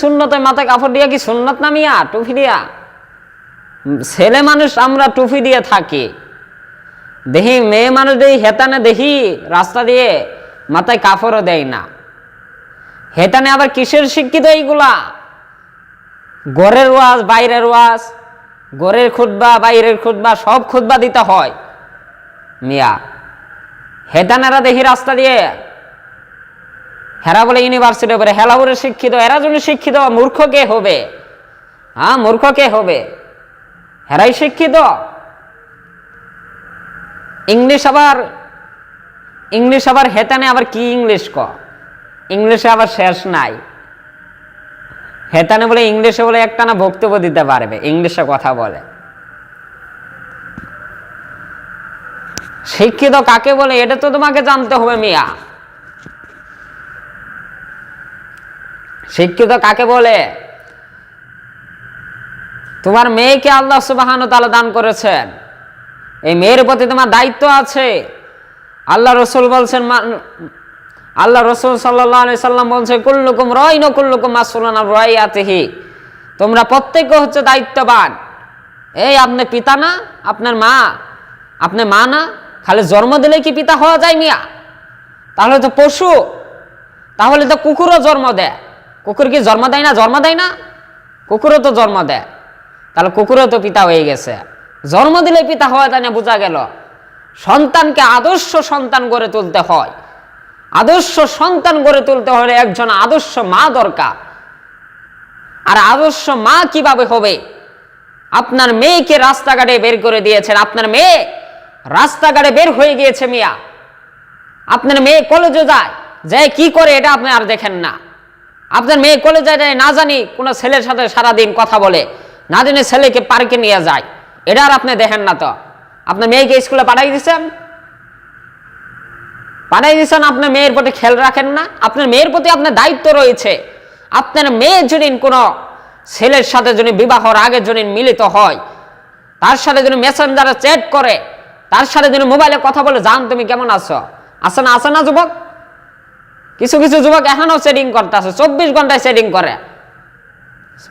শূন্যতে মাথায় কাপড় দিয়া কি সুন্নত নামিয়া টুপি দিয়া? ছেলে মানুষ আমরা টুপি দিয়ে থাকি। দেখি, মেয়ে মানুষ দেখি, হেতানে দেখি, রাস্তা দিয়ে মাথায় কাপড়ও দেয় না। হেতানে আবার কিসের শিক্ষিত এইগুলা? ঘরের ওয়াজ, বাইরের ওয়াজ, ঘরের খুতবা, বাইরের খুতবা, সব খুতবা দিতে হয়। মিয়া, হেতানেরা দেখি রাস্তা দিয়ে হেরা বলে ইউনিভার্সিটি উপরে, হেলা বলে শিক্ষিত, এরা যদি শিক্ষিত, মূর্খ কে হবে? হ্যাঁ মূর্খ কে হবে? হেরাই শিক্ষিত। ইংলিশ আবার ইংলিশ আবার হেতানে আবার কি ইংলিশ ক? ইংলিশে আবার শেষ নাই। হেতানে বলে ইংলিশে বলে একটা না বক্তব্য দিতে পারবে, ইংলিশে কথা বলে। শিক্ষিত কাকে বলে? এটা তো তোমাকে জানতে হবে মিয়া। শিক্ষিত কাকে বলে? তোমার মেয়েকে আল্লাহ সুবাহান তালা দান করেছেন। এই মেয়ের প্রতি তোমার দায়িত্ব আছে। আল্লাহ রসুল বলছেন আল্লাহ রসুল সাল্লাহ সাল্লাম বলছে কুল্লুকুম রয় ন কুল্লুকুম মাসুলানা রয় আতেহি তোমরা প্রত্যেকে হচ্ছে দায়িত্ববান। এই আপনি পিতা না? আপনার মা? আপনি মা না? খালি জন্ম দিলে কি পিতা হওয়া যায় মিয়া? তাহলে তো পশু। তাহলে তো কুকুরও জন্ম দেয়। কুকুর কি জন্ম দেয় না? জন্ম দেয় না? কুকুরও তো জন্ম দেয়। তাহলে কুকুরও তো পিতা হয়ে গেছে। জন্ম দিলে পিতা হওয়া যায় না, বোঝা গেল। সন্তানকে আদর্শ সন্তান গড়ে তুলতে হয়। আদর্শ সন্তান গড়ে তুলতে হলে একজন আদর্শ মা দরকার। আর আদর্শ মা কীভাবে হবে? আপনার মেয়েকে রাস্তাঘাটে বের করে দিয়েছেন। আপনার মেয়ে রাস্তাঘাটে বের হয়ে গিয়েছে মিয়া। আপনার মেয়ে কলেজে যায়। যে কি করে, এটা আপনি আর দেখেন না। আপনার মেয়ে কলেজে যায় না জানি কোনো ছেলের সাথে সারাদিন কথা বলে, না জানি ছেলেকে পার্কে নিয়ে যায়। এটা আর আপনি দেখেন না তো। আপনার মেয়েকে স্কুলে পাঠাই দিচ্ছেন পাঠাই দিচ্ছেন আপনার মেয়ের প্রতি খেয়াল রাখেন না? আপনার মেয়ের প্রতি আপনার দায়িত্ব রয়েছে। আপনার মেয়ে যদি কোনো ছেলের সাথে যদি বিবাহর আগে যদি মিলিত হয়, তার সাথে যদি মেসেঞ্জারে চ্যাট করে, তার সাথে যদি মোবাইলে কথা বলে, জান তুমি কেমন আছো? আসে না আসে না, যুবক? কিছু কিছু যুবক এখনও সেটিং করতে আছে চব্বিশ ঘন্টায় সেটিং করে।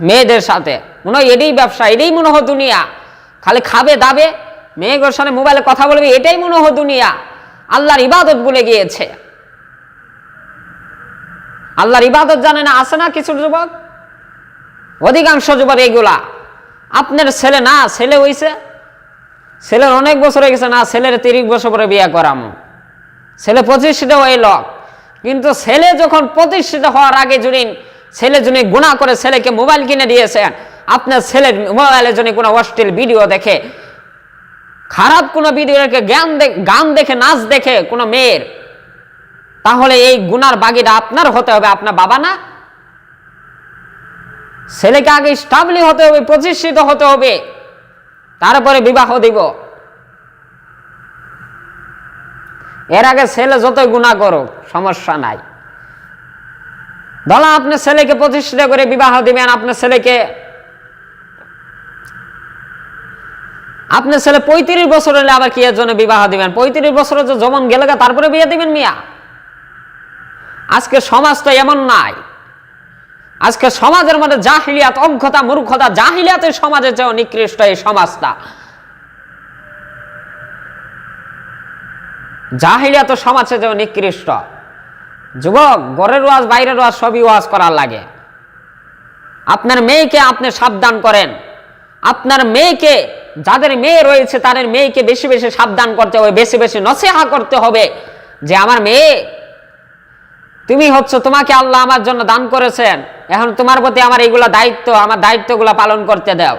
মেয়েদের সাথে। মনে হয় এটাই ব্যবসা, এটাই মনে হয় দুনিয়া। খালি খাবে, দাবে। মেয়েগুলোর সাথে মোবাইলে কথা বলবে, এটাই মনে হয় দুনিয়া। আল্লাহর ইবাদত ভুলে গিয়েছে। আল্লাহর ইবাদত জানে না আসে না কিছু যুবক? অধিকাংশ যুবক এইগুলা আপনার ছেলে, না, ছেলে হইছে। ছেলের অনেক বছর হয়ে গেছে, না, ছেলের তিরিশ বছর পরে বিয়ে করামো। ছেলে প্রতিষ্ঠিত হয়ে লোক কিন্তু ছেলে যখন প্রতিষ্ঠিত হওয়ার আগে যদি ছেলে যদি গুণা করে ছেলেকে মোবাইল কিনে দিয়েছেন। আপনার ছেলের মোবাইলে যদি কোনো অশ্লীল ভিডিও দেখে, খারাপ কোনো ভিডিও দেখে, জ্ঞান গান দেখে, নাচ দেখে কোনো মেয়ের, তাহলে এই গুনার বাগিটা আপনার হতে হবে, আপনার বাবা না? ছেলেকে আগে স্টাবলি হতে হবে, প্রতিষ্ঠিত হতে হবে। তারপরে বিবাহ দিব। এর আগে ছেলে যতই গুণা করুক, সমস্যা নাই। ধরলাম আপনার ছেলেকে প্রতিষ্ঠিত করে বিবাহ দিবেন আপনার ছেলেকে আপনার ছেলে পঁয়ত্রিশ বছর হলে আবার কি এর জন্য বিবাহ দিবেন? পঁয়ত্রিশ বছরে যে জমন গেলে তারপরে বিয়ে দিবেন মিয়া। আজকে সমাজ তো এমন নাই। আজকে সমাজের মধ্যে জাহিলিয়াত, অজ্ঞতা, মূর্খতা, জাহিলিয়াতের সমাজের চেয়ে নিকৃষ্ট এই সমাজটা। জাহিলিয়াত সমাজের চেয়ে নিকৃষ্ট। যুবক, ঘরের ওয়াজ, বাইরের ওয়াজ, সবই ওয়াজ করার লাগে। আপনার মেয়েকে আপনি সাবধান করেন। আপনার মেয়েকে, যাদের মেয়ে রয়েছে, তাদের মেয়েকে বেশি বেশি সাবধান করতে হবে, বেশি বেশি নসিহা করতে হবে যে, আমার মেয়ে, তুমি হচ্ছে, তোমাকে আল্লাহ আমার জন্য দান করেছেন। এখন তোমার প্রতি আমার এইগুলা দায়িত্ব, আমার দায়িত্বগুলো পালন করতে দাও।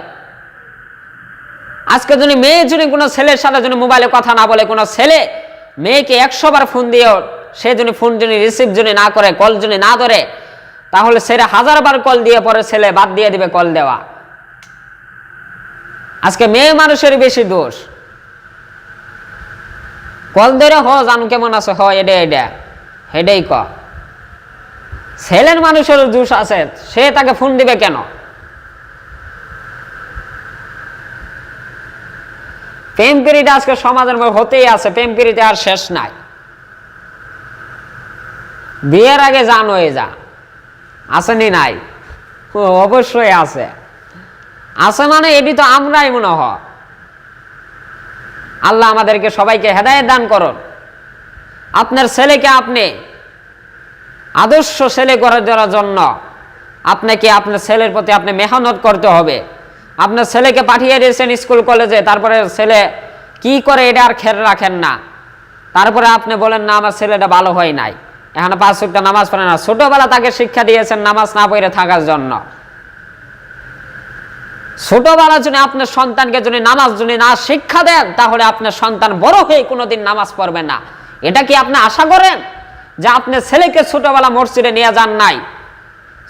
আজকে যদি মেয়ে, যদি কোনো ছেলের সাথে যদি মোবাইলে কথা না বলে, কোনো ছেলে মেয়েকে একশো বার ফোন দিয়েও সে যদি ফোন যদি রিসিভ যদি না করে, কল যদি না ধরে, তাহলে ছেলে হাজার বার কল দিয়ে পরে ছেলে বাদ দিয়ে দিবে কল দেওয়া। আজকে মেয়ে মানুষের বেশি দোষ। কল ধরে হ, জানু কেমন আছে, হ এটা এটা হেডেই ক। ছেলের মানুষের দোষ আছে, সে তাকে ফোন দিবে কেন? প্রেম পিড়িটা আজকে সমাজের মধ্যে হতেই আছে, প্রেম আর শেষ নাই। বিয়ের আগে জান হয়ে যা আসেনি নাই? অবশ্যই আছে। আছে মানে এটি তো আমরাই মনে হয় আল্লাহ আমাদেরকে সবাইকে হেদায়ত দান করুন। আপনার ছেলেকে আপনি আদর্শ ছেলে করার দেওয়ার জন্য আপনাকে আপনার ছেলের প্রতি আপনি মেহনত করতে হবে। আপনার ছেলেকে পাঠিয়ে দিয়েছেন স্কুল কলেজে, তারপরে ছেলে কি করে এটা আর খেয়াল রাখেন না। তারপরে আপনি বলেন, না, আমার ছেলেটা ভালো হয় নাই। এখানে পাঁচ ওয়াক্ত নামাজ পড়ে না। ছোটবেলা তাকে শিক্ষা দিয়েছেন নামাজ না পড়ে থাকার জন্য। ছোটবেলা যদি আপনার সন্তানকে যদি নামাজ যদি না শিক্ষা দেন, তাহলে আপনার সন্তান বড় হয়ে কোনোদিন নামাজ পড়বে না। এটা কি আপনি আশা করেন? যে আপনার ছেলেকে ছোটবেলা মসজিদে নিয়ে যান নাই?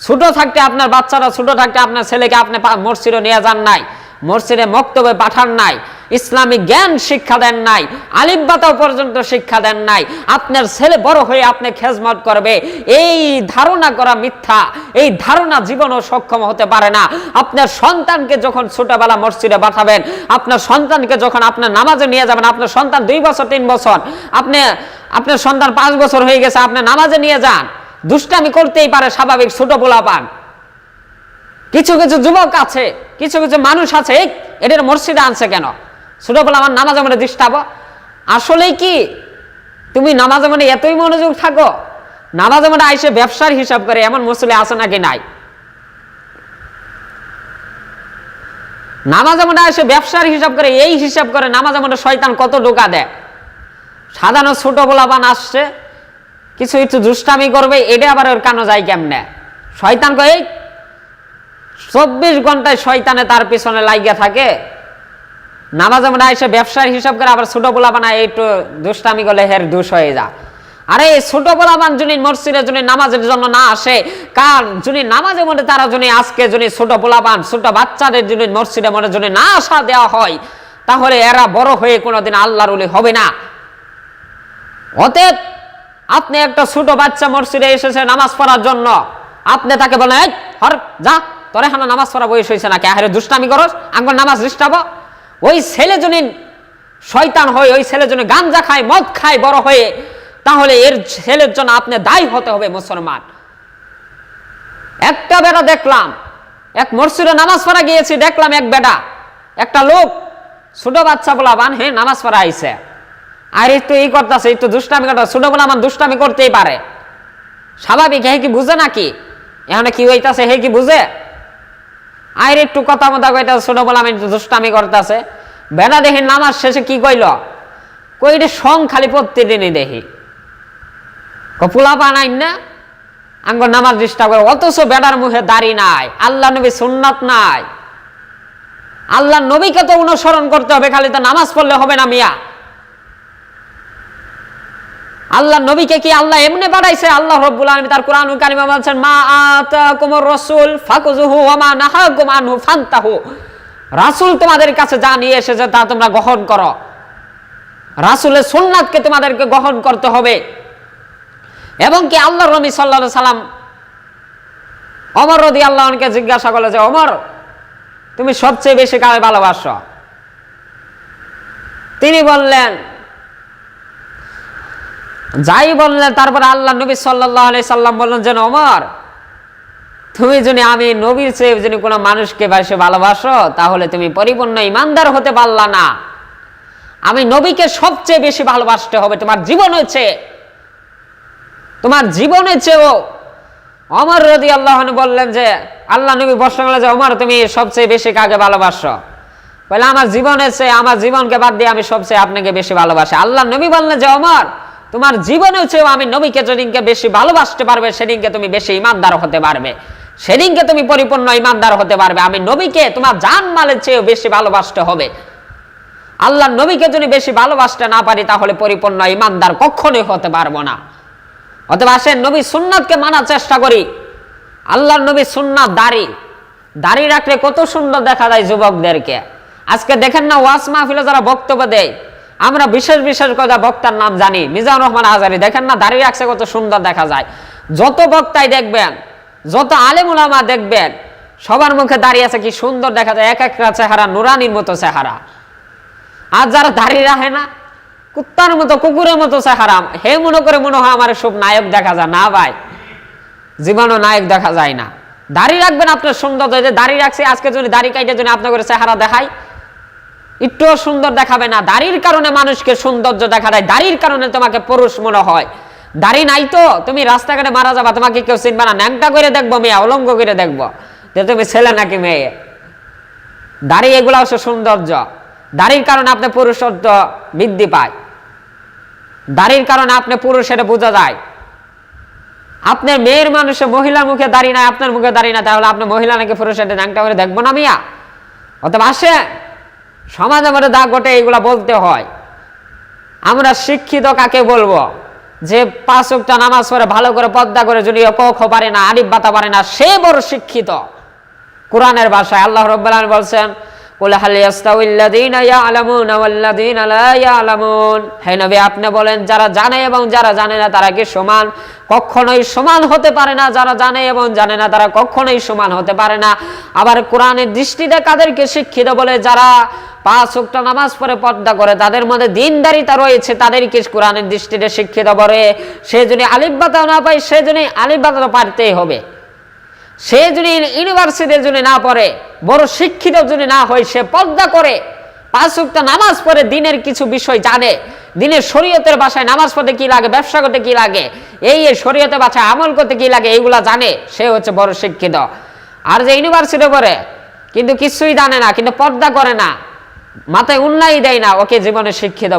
ছোট থাকতে আপনার বাচ্চারা, ছোট থাকতে আপনার ছেলেকে আপনি মসজিদে নিয়ে যান নাই, মসজিদে মক্তবে পাঠান নাই, ইসলামিক জ্ঞান শিক্ষা দেন নাই আলিব্বাতাও পর্যন্ত শিক্ষা দেন নাই, আপনার ছেলে বড় হয়ে আপনি খেজমত করবে, এই ধারণা করা মিথ্যা, এই ধারণা জীবনও সক্ষম হতে পারে না। আপনার সন্তানকে যখন ছোটবেলা মসজিদে পাঠাবেন, আপনার সন্তানকে যখন আপনার নামাজে নিয়ে যাবেন, আপনার সন্তান দুই বছর, তিন বছর, আপনি, আপনার সন্তান পাঁচ বছর হয়ে গেছে, আপনি নামাজে নিয়ে যান দুষ্টামি করতেই পারে স্বাভাবিক ছোট পোলা পান কিছু কিছু যুবক আছে, কিছু কিছু মানুষ আছে এদের মসজিদে আনছে কেন? ছোট আমার নামাজে মনে ডিস্টার্ব আসলেই কি? তুমি নামাজে মনে এতই মনোযোগ থাকো নামাজে মনে আইসে ব্যবসার হিসাব করে এমন মুসলে আছে নাকি নাই? নামাজে মনে আসে ব্যবসার হিসাব করে, এই হিসাব করে নামাজে মনে শয়তান কত ঢোকা দেয়? সাধারণ ছোট বলাবান আসছে কিছু একটু দুষ্টামি করবে, এটা আবার ওর কানো যায় কেমনে? শয়তান কয় চব্বিশ ঘন্টায় শয়তানে তার পিছনে লাগিয়ে থাকে। নামাজ আমরা এসে ব্যবসার হিসাব করে আবার ছোট পোলা বানায় একটু দুষ্টামি করলে হের দুষ হয়ে যা। আরে ছোট পোলাবান যদি মসজিদে, যদি নামাজের জন্য না আসে কার যদি নামাজের মধ্যে তারা যদি আজকে যদি ছোট পোলাবান ছোট বাচ্চাদের যদি মসজিদের মধ্যে যদি না আসা দেওয়া হয়, তাহলে এরা বড় হয়ে কোনোদিন আল্লাহর উলি হবে না। অতএব আপনি একটা ছোট বাচ্চা মসজিদে এসেছে নামাজ পড়ার জন্য। আপনি তাকে বলেন হর যা, তোর এখানে নামাজ পড়া বয়স হয়েছে নাকি? আহারে, দুষ্টামি করস আঙ্গুর নামাজ ডিস্টার্ব ওই ছেলে যদি শয়তান হয়, ওই ছেলে যদি গাঞ্জা খায়, মদ খায় বড় হয়ে, তাহলে এর ছেলের জন্য আপনি দায়ী হতে হবে মুসলমান। একটা বেটা দেখলাম, এক মসজিদে নামাজ পড়া গিয়েছি, দেখলাম এক বেটা, একটা লোক, ছোট বাচ্চা বলা বান হ্যাঁ নামাজ পড়া আইছে। আর একটু এই করতেছে, একটু দুষ্টামি করতে ছোট বলে আমার দুষ্টামি করতেই পারে। স্বাভাবিক, হে কি বুঝে নাকি? এখানে কি হইতাছে, হে কি বুঝে? আর একটু কথা মতো কইতাছে, ছোট বলে আমি দুষ্টামি করতেছে। বেটা দেখি নামাজ শেষে কি কইল? কইটা সং খালি প্রত্যেকদিনই দেখি। কপুলা বানাই না? আঙ্গ নামাজ ডিস্টার্ব করে, অথচ বেটার মুখে দাড়ি নাই, আল্লাহ নবী সুন্নাত নাই। আল্লাহ নবীকে তো অনুসরণ করতে হবে, খালি তো নামাজ পড়লে হবে না মিয়া। আল্লাহ নবীকে কি আল্লাহ এমনি বাড়াইছে? আল্লাহ রব্বুল আলামিন তার কোরআন কারিমা বলছেন, মা আতাকুমুর রাসূল ফাকুযুহু ওয়া মা নাহাকুম আনহু ফান্তাহু। রাসূল তোমাদের কাছে যা নিয়ে এসেছে তা তোমরা গ্রহণ করো। রাসূলের সুন্নাতকে তোমাদেরকে গ্রহণ করতে হবে। এবং কি আল্লাহ সাল্লাল্লাহু আলাইহি সাল্লাম অমর রদি আল্লাহকে জিজ্ঞাসা করল যে অমর তুমি সবচেয়ে বেশি কারে ভালোবাসো? তিনি বললেন যাই বললেন, তারপরে আল্লাহ নবী সাল্লাহ সাল্লাম বললেন, যেন অমর তুমি যদি আমি নবীর চেয়ে যদি কোনো মানুষকে বেশি ভালোবাসো, তাহলে তুমি পরিপূর্ণ ইমানদার হতে পারলা না। আমি নবীকে সবচেয়ে বেশি ভালোবাসতে হবে তোমার জীবন হচ্ছে তোমার জীবন চেয়েও। অমর রদি আল্লাহ বললেন যে, আল্লাহ নবী প্রশ্ন করলেন যে অমর তুমি সবচেয়ে বেশি কাকে ভালোবাসো? বলে, আমার জীবনের চেয়ে, আমার জীবনকে বাদ দিয়ে আমি সবচেয়ে আপনাকে বেশি ভালোবাসি। আল্লাহ নবী বললেন যে অমর তোমার জীবনেও চেয়েও আমি নবীকে যেদিনকে বেশি ভালোবাসতে পারবে, সেদিনকে তুমি বেশি ইমানদার হতে পারবে। সেদিনকে তুমি পরিপূর্ণ ইমানদার হতে পারবে। আমি নবীকে তোমার জান মালের চেয়েও বেশি ভালোবাসতে হবে। আল্লাহ নবীকে যদি বেশি ভালোবাসতে না পারি, তাহলে পরিপূর্ণ ইমানদার কখনোই হতে পারব না। অথবা আসেন, নবী সুন্নাতকে মানার চেষ্টা করি। আল্লাহর নবী সুন্নাত দাড়ি। দাড়ি রাখলে কত সুন্দর দেখা যায় যুবকদেরকে। আজকে দেখেন না ওয়াস মাহফিলে যারা বক্তব্য দেয় আমরা বিশেষ বিশেষ কথা বক্তার নাম জানি। মিজানুর রহমান আজারি, দেখেন না, দাঁড়িয়ে রাখছে কত সুন্দর দেখা যায়। যত বক্তাই দেখবেন, যত আলেম উলামা দেখবেন, সবার মুখে দাঁড়িয়ে আছে কি সুন্দর দেখা যায়। এক একটা চেহারা, নুরানির মতো চেহারা। আর যারা দাড়ি রাখে না, কুত্তার মতো, কুকুরের মতো চেহারা। হে মনে করে মনে হয় আমার সব নায়ক দেখা যায়। না ভাই জীবনও নায়ক দেখা যায় না। দাড়ি রাখবেন আপনার সৌন্দর্য যে দাড়ি রাখছে, আজকে যদি দাড়ি কাইটে যদি আপনার চেহারা দেখায় একটুও সুন্দর দেখাবে না। দাড়ির কারণে মানুষকে সৌন্দর্য দেখা দেয়। দাড়ির কারণে তোমাকে পুরুষ মনে হয়। দাড়ি নাই তো, তুমি রাস্তাঘাটে মারা যাবা, তোমাকে কেউ চিনবে না। ন্যাংটা করে দেখব, মেয়ে, অলঙ্গ করে দেখব যে তুমি ছেলে নাকি মেয়ে। দাড়ি এগুলো হচ্ছে সৌন্দর্য। দাড়ির কারণে আপনি পুরুষত্ব বৃদ্ধি পায়। দাড়ির কারণে আপনি পুরুষ এটা বোঝা যায়। আপনার মেয়ের মানুষে মহিলার মুখে দাঁড়িয়ে নাই, আপনার মুখে দাঁড়িয়ে না তাহলে আপনি মহিলা নাকি পুরুষ, এটা ন্যাংটা করে দেখব না মিয়া। অথবা আসে সমাজে মধ্যে দাগ ঘটে, এইগুলা বলতে হয়। আমরা শিক্ষিত কাকে বলব? যে পাঁচ উক্ত নামাজ পড়ে ভালো করে পদ্মা করে যদি ক খ পারে না, আরিফ বাতা পারে না, সে বড় শিক্ষিত। কোরআনের ভাষায় আল্লাহ রব্বুল বলছেন আপনি বলেন, যারা জানে এবং যারা জানে না, তারা কি সমান? কখনোই সমান হতে পারে না, যারা জানে এবং জানে না, তারা কখনোই সমান হতে পারে না। আবার কোরআনের দৃষ্টিতে কাদেরকে শিক্ষিত বলে, যারা পাঁচ উক্ত নামাজ পড়ে পর্দা করে, তাদের মধ্যে দিনদারিতা রয়েছে, তাদেরকে কোরআনের দৃষ্টিতে শিক্ষিত করে। সে যদি আলিফ বাতাও না পায় সে যদি আলিফ বাতাও পারতেই হবে। সে যদি ইউনিভার্সিটির জন্য না পড়ে, বড় শিক্ষিত যদি না হয়, সে পর্দা করে। পাঁচ উক্ত নামাজ পড়ে, দিনের কিছু বিষয় জানে। দিনের শরীয়তের বাসায় নামাজ পড়তে কি লাগে, ব্যবসা করতে কি লাগে, এই এই শরীয়তের বাসায় আমল করতে কি লাগে, এইগুলা জানে। সে হচ্ছে বড় শিক্ষিত। আর যে ইউনিভার্সিটি পড়ে, কিন্তু কিছুই জানে না, কিন্তু পর্দা করে না। মাথায় উন্নয়ই দেয় না ওকে জীবনে শিক্ষিত